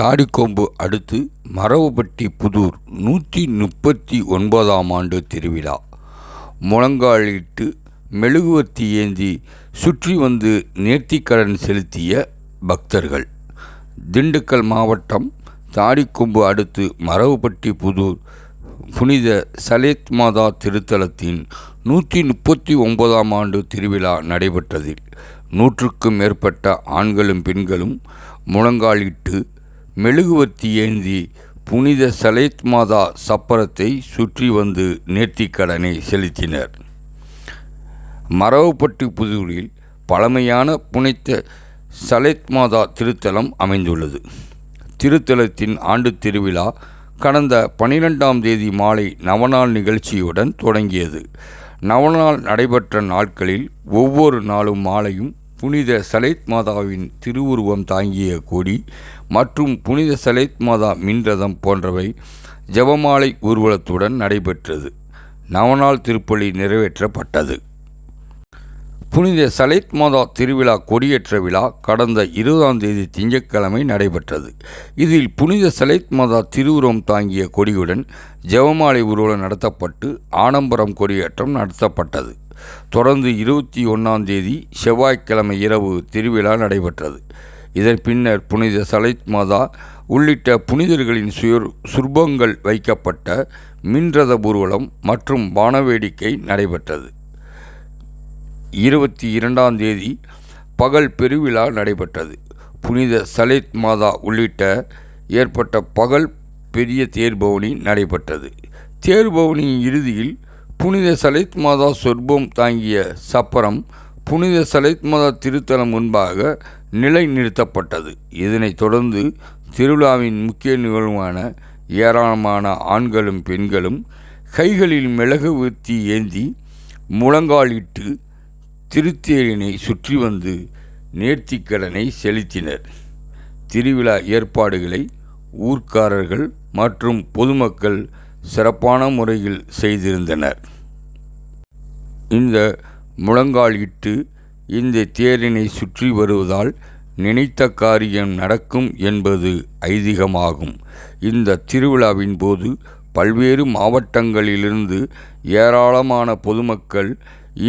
தாடிக்கொம்பு அடுத்து மரவுப்பட்டி புதூர் நூற்றி முப்பத்தி ஒன்பதாம் ஆண்டு திருவிழா. முழங்காலிட்டு மெழுகுவர்த்தி ஏந்தி சுற்றி வந்து நேர்த்திக்கடன் செலுத்திய பக்தர்கள். திண்டுக்கல் மாவட்டம் தாடிக்கொம்பு அடுத்து மரவுப்பட்டி புதூர் புனித சலேத் மாதா திருத்தலத்தின் நூற்றி முப்பத்தி ஒன்பதாம் ஆண்டு திருவிழா நடைபெற்றதில் நூற்றுக்கும் மேற்பட்ட ஆண்களும் பெண்களும் முழங்காலிட்டு மெழுகுவர்த்தி ஏந்தி புனித சலேத் மாதா சப்பரத்தை சுற்றி வந்து நேர்த்திக்கடனை செலுத்தினர். மரவுப்பட்டு புதூரில் பழமையான புனித சலேத் மாதா திருத்தலம் அமைந்துள்ளது. திருத்தலத்தின் ஆண்டு திருவிழா கடந்த பனிரெண்டாம் தேதி மாலை நவநாள் நிகழ்ச்சியுடன் தொடங்கியது. நவநாள் நடைபெற்ற நாட்களில் ஒவ்வொரு நாளும் மாலையும் புனித சலைத் மாதாவின் திருவுருவம் தாங்கிய கொடி மற்றும் புனித சலைத் மாதா மின்ரதம் போன்றவை ஜெபமாலை ஊர்வலத்துடன் நடைபெற்றது. நவநாள் திருப்பலி நிறைவேற்றப்பட்டது. புனித சலேத் மாதா திருவிழா கொடியேற்ற விழா கடந்த இருபதாம் தேதி திங்கட்கிழமை நடைபெற்றது. இதில் புனித சலேத் மாதா திருவுருவம் தாங்கிய கொடியுடன் ஜெவமாலை ஊர்வலம் நடத்தப்பட்டு ஆடம்பரம் கொடியேற்றம் நடத்தப்பட்டது. தொடர்ந்து இருபத்தி ஒன்றாம் தேதி செவ்வாய்க்கிழமை இரவு திருவிழா நடைபெற்றது. இதன் பின்னர் புனித சலேத் மாதா உள்ளிட்ட புனிதர்களின் சுயர் சுர்பங்கள் வைக்கப்பட்ட மின்ரத ஊர்வலம் மற்றும் வானவேடிக்கை நடைபெற்றது. இருபத்தி இரண்டாம் தேதி பகல் பெருவிழா நடைபெற்றது. புனித சலேத் மாதா உள்ளிட்ட ஏற்பட்ட பகல் பெரிய தேர்பவனி நடைபெற்றது. தேர்பவனியின் இறுதியில் புனித சலேத் மாதா சொர்பம் தாங்கிய சப்பரம் புனித சலேத் மாதா திருத்தலம் முன்பாக நிலை நிறுத்தப்பட்டது இதனைத் தொடர்ந்து திருவிழாவின் முக்கிய நிகழ்வான ஏராளமான ஆண்களும் பெண்களும் கைகளில் மிளகு ஊற்றி ஏந்தி முழங்காலிட்டு திருத்தேரினை சுற்றி வந்து நேர்த்திக்கடனை செலுத்தினர். திருவிழா ஏற்பாடுகளை ஊர்க்காரர்கள் மற்றும் பொதுமக்கள் சிறப்பான முறையில் செய்திருந்தனர். இந்த முழங்கால் இட்டு இந்த தேரினை சுற்றி வருவதால் நினைத்த காரியம் நடக்கும் என்பது ஐதீகமாகும். இந்த திருவிழாவின் போது பல்வேறு மாவட்டங்களிலிருந்து ஏராளமான பொதுமக்கள்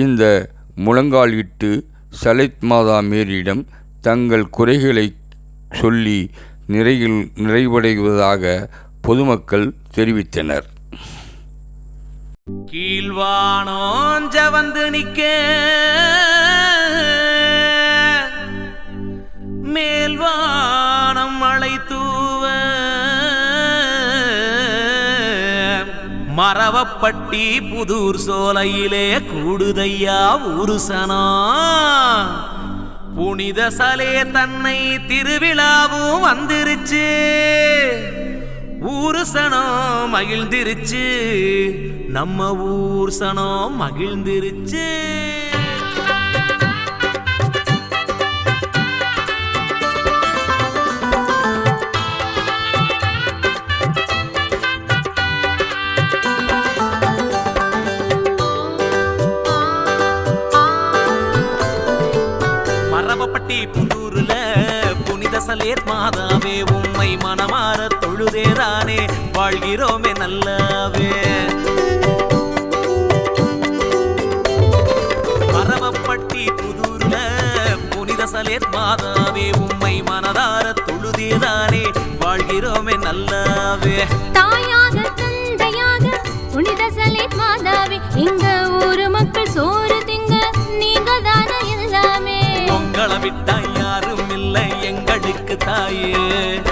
இந்த முழங்கால் இட்டு சலேத் மாதா மேரியிடம் தங்கள் குறைகளை சொல்லி நிறையில் நிறைவடைவதாக பொதுமக்கள் தெரிவித்தனர். கீழ்வானோஞ்ச வந்து மரவப்பட்டி புதூர் சோலையிலே கூடுதையா உருசனா புனித சலே தன்னை திருவிழாவும் வந்துருச்சு. ஊருசனோ மகிழ்ந்திருச்சு. நம்ம ஊர் சனம் மகிழ்ந்திருச்சு. புனித சலேத் மாதாவே உம்மை மனமாற தொழுதேதானே வாழ்கிறோமே நல்லாவே. மரபப்பட்டி புதூர்ல புனித சலேத் மாதாவே உம்மை மனதார தொழுதேதானே வாழ்கிறோமே நல்லாவே. தாயாக தந்தையாக புனித சலேத் மாதாவே எங்க ஊரு மக்கள் சோறு திங்க நீங்க தானே எல்லாமே. உங்களை விட்டா ತಾಯೇ